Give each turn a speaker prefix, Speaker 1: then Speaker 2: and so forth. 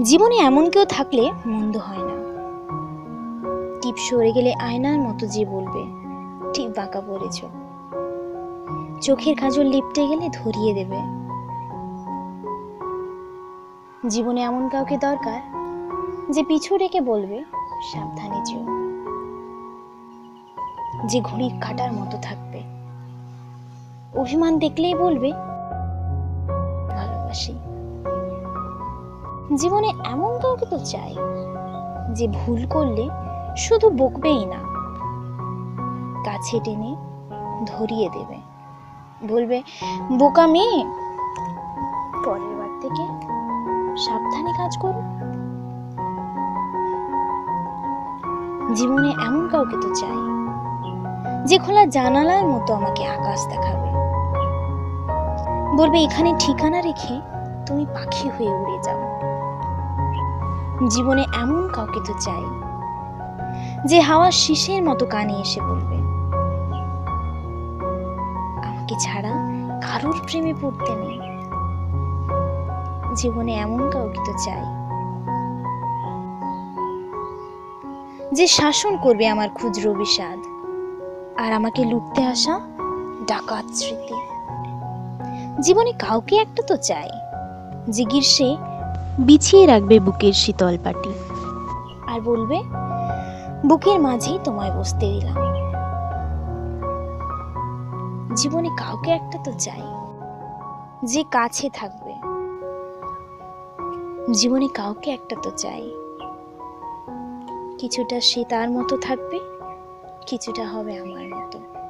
Speaker 1: জীবনে এমন কেউ থাকলে মন্দ হয় না। টিপ সরে গেলে আয়নার মতো যে বলবে, ঠিক বাঁকা পড়েছ। চোখের কাজল লিপটে গেলে ধরিয়ে দেবে। জীবনে এমন কাউকে দরকার যে পিছু রেখে বলবে, সাবধানে যেও। যে ঘড়ির কাটার মতো থাকবে। অভিমান দেখলেই বলবে, ভালোবাসি। জীবনে এমন কাউকে তো চাই যে ভুল করলে শুধু বকবেই না। কাছে টেনে ধরিয়ে দেবে। বলবে, বোকা মেয়ে, পরের বার থেকে সাবধানে কাজ করো। জীবনে এমন কাউকে তো চাই যে খোলা জানালার মতো আমাকে আকাশ দেখাবে। বলবে, এখানে ঠিকানা রেখে তুমি পাখি হয়ে উড়ে যাও। জীবনে এমন কাউকে তো চাই, যে হাওয়ার শীষের মতো কানে এসে বলবে, আমাকে ছাড়া কারোর প্রেমে পড়তে নেই। জীবনে এমন কাউকে তো চাই, যে শাসন করবে আমার ক্ষুদ্র বিষাদ আর আমাকে লুটতে আসা ডাকাত স্মৃতি। জীবনে কাউকে একটা তো চাই যে গ্রীষ্মে বিছিয়ে রাখবে বুকের শীতল পাটি। আর বলবে, বুকের মাঝেই তোমায় বসতে দিলাম। জীবনে কাউকে একটা তো চাই, যে কাছে থাকবে। জীবনে কাউকে একটা তো চাই, কিছুটা সে তার মতো থাকবে, কিছুটা হবে আমার মতো।